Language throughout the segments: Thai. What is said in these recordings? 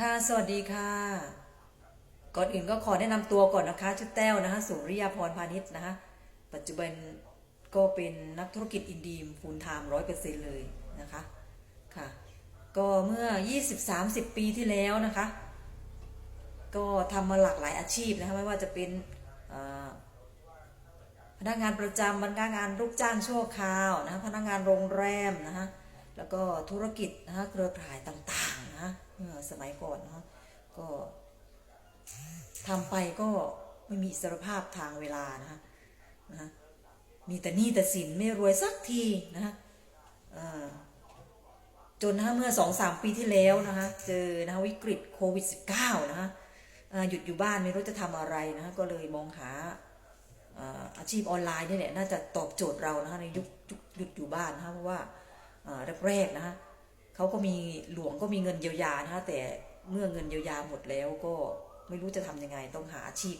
ค่ะ สวัสดีค่ะ ก่อนอื่นก็ขอแนะนำตัวก่อนนะคะ ชื่อแต้วนะคะสุริยาพรพาณิชย์นะคะ ปัจจุบันก็เป็นนักธุรกิจอินดีมฟูลไทม์ร้อยเปอร์เซ็นเลยนะคะ ค่ะ ก็เมื่อ 20-30 ปีที่แล้วนะคะ ก็ทำมาหลากหลายอาชีพนะคะ ไม่ว่าจะเป็นพนักงานประจำพนักงานลูกจ้างชั่วคราวนะคะพนักงานโรงแรมนะคะ แล้วก็ธุรกิจนะคะเครือข่ายต่างๆ สมัยก่อนเนะคะก็ทำไปก็ไม่มีอิสรภาพทางเวลานะคะนะมีแต่นี้แต่สินไม่รวยสักทีนะคะจนนะเมื่อสองสามปีที่แล้วนะคะเจอนะวิกฤตโควิด -19 นะคะหยุดอยู่บ้านไม่รู้จะทำอะไรนะะก็เลยมองหาอาชีพออนไลน์นี่แหละน่าจะตอบโจทย์เรานะคะในยุคหยุดอยู่บ้านนะคะเพราะว่าอ่าแรกๆนะคะ เขาก็มีหลวงก็มีเงินเยียวยานะคะแต่เมื่อเงินเยียวยาหมดแล้วก็ไม่รู้จะทำยังไงต้องหาอาชีพ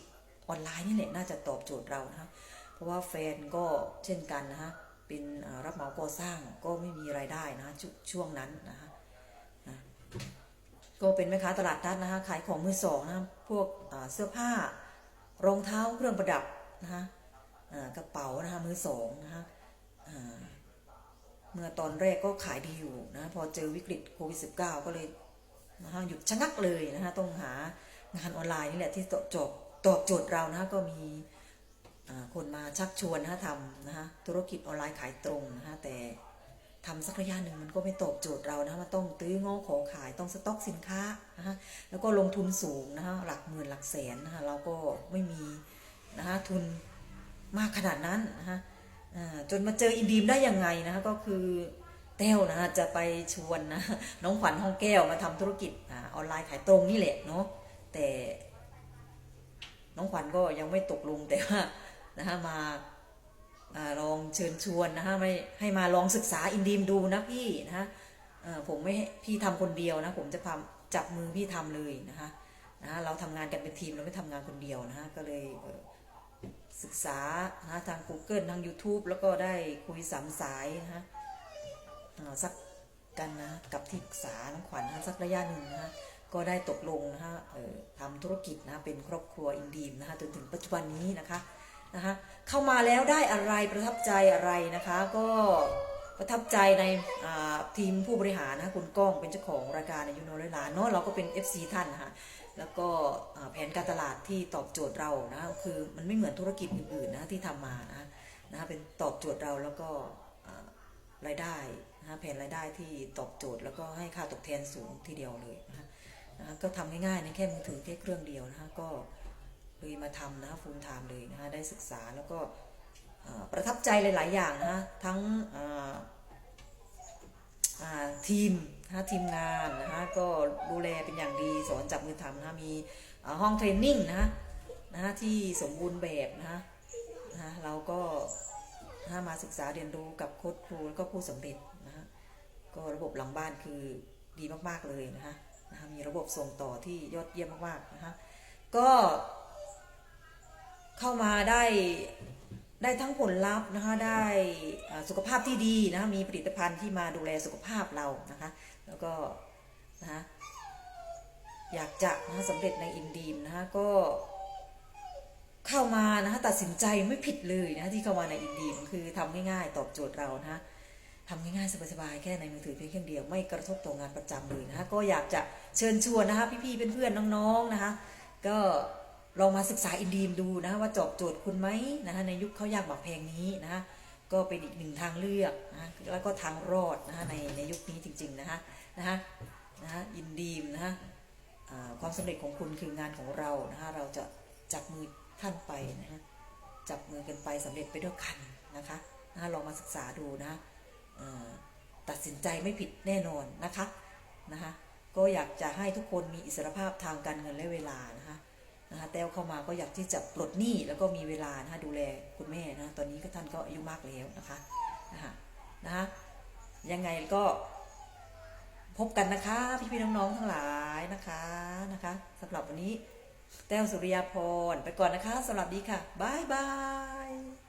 ออนไลน์นี่แหละน่าจะตอบโจทย์เรานะคะเพราะว่าแฟนก็เช่นกันนะคะเป็นรับเหมาก่อสร้างก็ไม่มีรายได้นะชช่วงนั้นนะคะก็เป็นแม่ค้าตลาดนัดนะคะขายของมือสองนะคะพวกเสื้อผ้ารองเท้าเครื่องประดับนะคะกระเป๋านะคะมือสองนะคะ เมื่อตอนแรกก็ขายดีอยู่นะพอเจอวิกฤตโควิด -19 ก็เลยนะคะหยุดชะงักเลยนะคะต้องหางานออนไลน์นี่แหละที่ตอบโจทย์ตอบโจทย์เรานะคะก็มีคนมาชักชวนนะคะทำนะคะธุรกิจออนไลน์ขายตรงนะคะแต่ทำสักระยะหนึ่งมันก็ไม่ตอบโจทย์เรานะมันต้องตื้อง้อขอขายต้องสต็อกสินค้านะคะแล้วก็ลงทุนสูงนะคะหลักหมื่นหลักแสนนะคะเราก็ไม่มีนะคะทุนมากขนาดนั้นนะคะ จนมาเจออินดีมได้ยังไงนะคะก็คือแต้วนะคะจะไปชวนนะน้องขวัญห้องแก้วมาทำธุรกิจอออนไลน์ขายตรงนี่แหละเนาะแต่น้องขวัญก็ยังไม่ตกลงแต่ว่านะคะมาอลองเชิญชวนนะฮะไม่ให้มาลองศึกษาอินดีมดูนะพี่นะฮะผมไม่พี่ทำคนเดียวนะผมจะทำจับมือพี่ทำเลยนะคะนะฮะเราทำงานกันเป็นทีมเราไม่ทำงานคนเดียวนะฮะก็เลย ศึกษานะทาง Google ทาง YouTube แล้วก็ได้คุยสามสายนะฮะสักกันนะกับที่ปรึกษาน้องขวัญนะสักระยะหนึ่งนะฮะก็ได้ตกลงนะฮะทำธุรกิจนะเป็นครอบครัวอินดีมนะฮะจนถึงปัจจุบันนี้นะคะนะคะเข้ามาแล้วได้อะไรประทับใจอะไรนะคะก็ ประทับใจในทีมผู้บริหารนะคุณก้องเป็นเจ้าของรายการอายุน้อยร้อยล้านเนาะเราก็เป็น FC ท่านนะคะแล้วก็แผนการตลาดที่ตอบโจทย์เรานะคือมันไม่เหมือนธุรกิจอื่นๆนะที่ทำมานะนะเป็นตอบโจทย์เราแล้วก็รายได้นะแผนรายได้ที่ตอบโจทย์ แล้วก็ให้ค่าตอบแทนสูงทีเดียวเลยนะคะนะก็ทำง่ายๆในแค่มือถือแค่เครื่องเดียวนะคะก็เลยมาทำนะฟูลไทม์เลยนะคะได้ศึกษาแล้วก็ ประทับใจหลาย ๆ อย่างนะคะทั้งทีมนะทีมงานนะคะก็ดูแลเป็นอย่างดีสอนจับมือทำนะมีห้องเทรนนิ่งนะนะคะที่สมบูรณ์แบบนะคะนะเราก็นะมาศึกษาเรียนรู้กับโค้ชครูแล้วก็ผู้สำเร็จนะคะก็ระบบหลังบ้านคือดีมาก ๆ เลยนะคะนะคะมีระบบส่งต่อที่ยอดเยี่ยมมาก ๆ นะคะก็เข้ามาได้ ได้ทั้งผลลัพธ์นะคะได้สุขภาพที่ดีนะคะมีผลิตภัณฑ์ที่มาดูแลสุขภาพเรานะคะแล้วก็นะคะอยากจะนะคะสำเร็จในอินดีมนะคะก็เข้ามานะคะตัดสินใจไม่ผิดเลยนะะที่เข้ามาในอินดีมคือทำง่ายๆตอบโจทย์เรานะคะทำง่ายๆสบายๆแค่ในมือถือเพียงเครื่องเดียวไม่กระทบต่องานประจำเลยนะคะก็อยากจะเชิญชวนนะคะพี่ๆเพื่อนๆน้องๆนะคะก็ ลองมาศึกษาอินดีมดูนะว่าตอบโจทย์คุณไหมนะคะในยุคเขายากบักแพงนี้นะคะก็เป็นอีกหนึ่งทางเลือกนะแล้วก็ทางรอดนะคะในในยุคนี้จริงๆนะคะนะคะนะคะอินดีมนะคะความสำเร็จของคุณคืองานของเรานะคะเราจะจับมือท่านไปนะคะจับมือกันไปสำเร็จไปด้วยกันนะคะนะคะลองมาศึกษาดูนะตัดสินใจไม่ผิดแน่นอนนะคะนะคะก็อยากจะให้ทุกคนมีอิสรภาพทางการเงินและเวลานะคะ นะคะแต้วเข้ามาก็อยากที่จะปลดหนี้แล้วก็มีเวลานะคะดูแลคุณแม่นะตอนนี้ก็ท่านก็อายุมากแล้วนะคะนะคะนะคะยังไงก็พบกันนะคะ พี่ๆน้องๆทั้งหลายนะคะนะคะสำหรับวันนี้ แต้วสุริยาพรไปก่อนนะคะสำหรับดีค่ะบายบาย